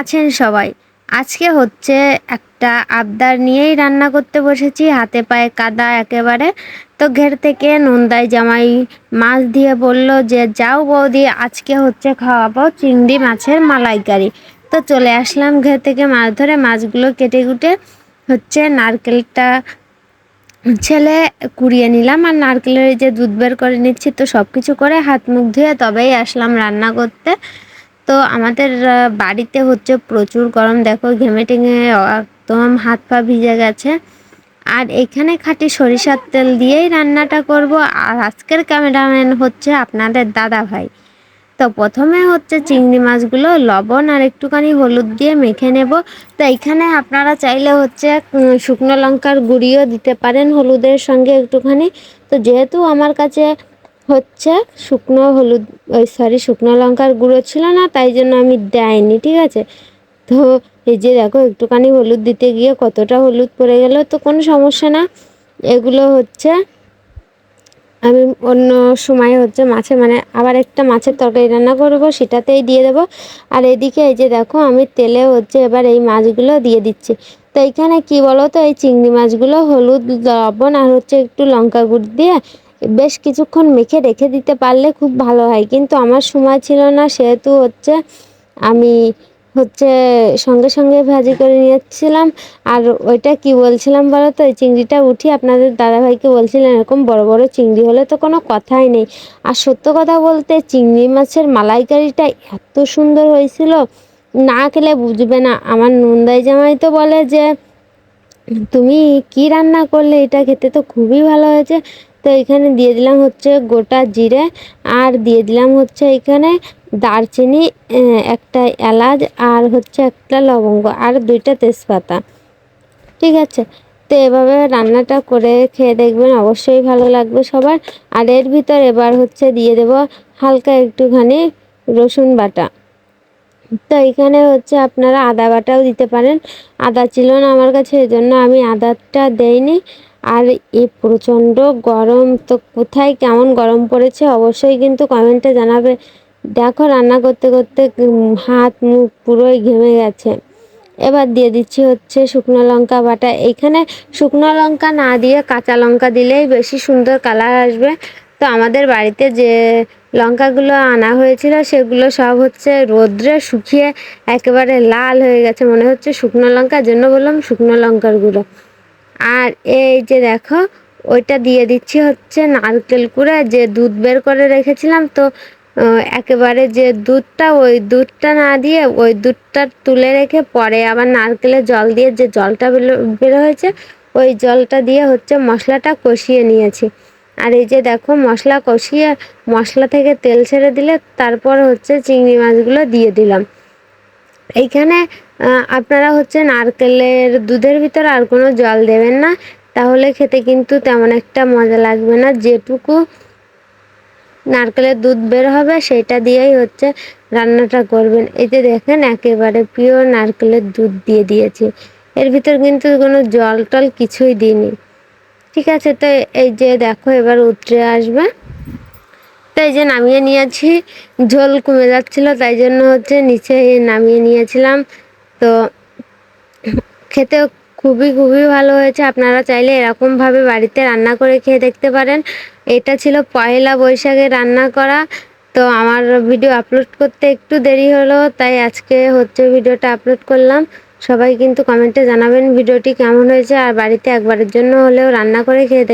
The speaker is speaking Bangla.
আছেন সবাই। আজকে হচ্ছে একটা আবদার নিয়েই রান্না করতে বসেছি, হাতে পায়ে কাদা একেবারে। তো ঘের থেকে নন্দাই জামাই মাছ দিয়ে বলল যে, যাও বৌদি, আজকে হচ্ছে খাওয়াবো চিংড়ি মাছের মালাইকারি। তো চলে আসলাম ঘের থেকে মাছ ধরে, মাছগুলো কেটে কুটে হচ্ছে নারকেলটা ছেলে কুড়িয়ে নিলাম আর নারকেলের যে দুধ বের করে নিচ্ছি, তো সব কিছু করে হাত মুখ ধুয়ে তবেই আসলাম রান্না করতে। তো আমাদের বাড়িতে হচ্ছে প্রচুর গরম। দেখো ঘেমে টেঙে একদম হাত পা ভিজে গেছে। আর এখানে খাঁটি সরিষার তেল দিয়েই রান্নাটা করব। আর আজকের ক্যামেরাম্যান হচ্ছে আপনাদের দাদা ভাই। তো প্রথমে হচ্ছে চিংড়ি মাছগুলো, লবণ আর একটুখানি হলুদ দিয়ে মেখে নেব। তো এখানে আপনারা চাইলে হচ্ছে শুকনো লঙ্কার গুঁড়িও দিতে পারেন হলুদের সঙ্গে একটুখানি। তো যেহেতু আমার কাছে হচ্ছে শুকনো হলুদ, ওই সরি শুকনো লঙ্কার গুঁড়ো ছিল না, তাই জন্য আমি দেয়নি, ঠিক আছে? তো এই যে দেখো, একটুখানি হলুদ দিতে গিয়ে কতটা হলুদ পড়ে গেল, তো কোনো সমস্যা না। এগুলো হচ্ছে আমি অন্য সময় হচ্ছে মাছে মানে আবার একটা মাছের তরকারি রান্না করব, সেটাতেই দিয়ে দেবো। আর এদিকে এই যে দেখো, আমি তেলে হচ্ছে এবার এই মাছগুলো দিয়ে দিচ্ছি। তো এইখানে কি বলো তো এই চিংড়ি মাছগুলো হলুদ, লবণ আর হচ্ছে একটু লঙ্কা গুঁড়ো দিয়ে বেশ কিছুক্ষণ মেখে রেখে দিতে পারলে খুব ভালো হয়। কিন্তু আমার সময় ছিল না, সেহেতু হচ্ছে আমি হচ্ছে সঙ্গে সঙ্গে ভাজি করে নিয়েছিলাম। আর ওইটা কি বলছিলাম বলো তো? ওই চিংড়িটা উঠি আপনাদের দাদাভাইকে বলছিলেন এরকম বড় বড় চিংড়ি হলে তো কোনো কথাই নেই। আর সত্য কথা বলতে চিংড়ি মাছের মালাইকারিটা এত সুন্দর হয়েছিল, না খেলে বুঝবে না। আমার নন্দাই জামাই তো বলে যে, তুমি কি রান্না করলে? এটা খেতে তো খুবই ভালো হয়েছে। তো এখানে দিয়ে দিলাম হচ্ছে গোটা জিরে আর দিয়ে দিলাম হচ্ছে এখানে দারচিনি একটা এলাচ আর হচ্ছে একটা লবঙ্গ আর দুইটা তেজপাতা। ঠিক আছে? তো এভাবে রান্নাটা করে খেয়ে দেখবেন অবশ্যই ভালো লাগবে সবার। আর এর ভিতর এবার হচ্ছে দিয়ে দেব হালকা একটুখানি রসুন বাটা। তো এখানে হচ্ছে আপনারা আদা বাটাও দিতে পারেন। আদা ছিল না আমার কাছে, এজন্য আমি আদাটা দেইনি। আর এই প্রচণ্ড গরম, তো কোথায় কেমন গরম পড়েছে অবশ্যই কিন্তু কমেন্টে জানাবে। দেখো রান্না করতে করতে হাত মুখ পুরোই ঘেমে গেছে। এবার দিয়ে দিচ্ছি হচ্ছে শুকনো লঙ্কা বাটা। এখানে শুকনো লঙ্কা না দিয়ে কাঁচা লঙ্কা দিলেই বেশি সুন্দর কালার আসবে। তো আমাদের বাড়িতে যে লঙ্কাগুলো আনা হয়েছিল, সেগুলো সব হচ্ছে রোদ্রে শুকিয়ে একেবারে লাল হয়ে গেছে। মনে হচ্ছে শুকনো লঙ্কার জন্য বললাম শুকনো লঙ্কার গুঁড়ো। আর এই যে দেখো, ওইটা দিয়ে দিচ্ছি হচ্ছে নারকেল কুড়ে, যে দুধ বের করে রেখেছিলাম তো একেবারে যে দুধটা, ওই দুধটা না দিয়ে ওই দুধটা তুলে রেখে পরে আবার নারকেলের জল দিয়ে যে জলটা বেরো- হয়েছে, ওই জলটা দিয়ে হচ্ছে মশলাটা কষিয়ে নিয়েছি। আর এই যে দেখো, মশলা কষিয়ে মশলা থেকে তেল ছেড়ে দিলে, তারপর হচ্ছে চিংড়ি মাছগুলো দিয়ে দিলাম। এইখানে আপনারা হচ্ছে নারকেলের দুধের ভিতর আর কোনো জল দেবেন না। তাহলে খেতে কিন্তু তেমন একটা মজা লাগবে না। যেটুকু নারকেলের দুধ বের হবে, সেটা দিয়েই হচ্ছে রান্নাটা করবেন। এই যে দেখেন, একেবারে পিওর নারকেলের দুধ দিয়ে দিয়েছি। এর ভিতর কিন্তু কোনো জল টল কিছুই দিইনি। ঠিক আছে, তো এই যে দেখো, এবার উতরে আসবে। এই যে নামিয়ে নিয়েছি। ঝোল কমে যাচ্ছিল, তাই জন্য হচ্ছে নিচে নামিয়ে নিয়েছিলাম। তো খেতে খুবই খুবই ভালো হয়েছে। আপনারা চাইলে এরকমভাবে বাড়িতে রান্না করে খেয়ে দেখতে পারেন। এটা ছিল পয়লা বৈশাখে রান্না করা। তো আমার ভিডিও আপলোড করতে একটু দেরি হলো, তাই আজকে হচ্ছে ভিডিওটা আপলোড করলাম। সবাই কিন্তু কমেন্টে জানাবেন ভিডিওটি কেমন হয়েছে, আর বাড়িতে একবারের জন্য হলেও রান্না করে খেয়ে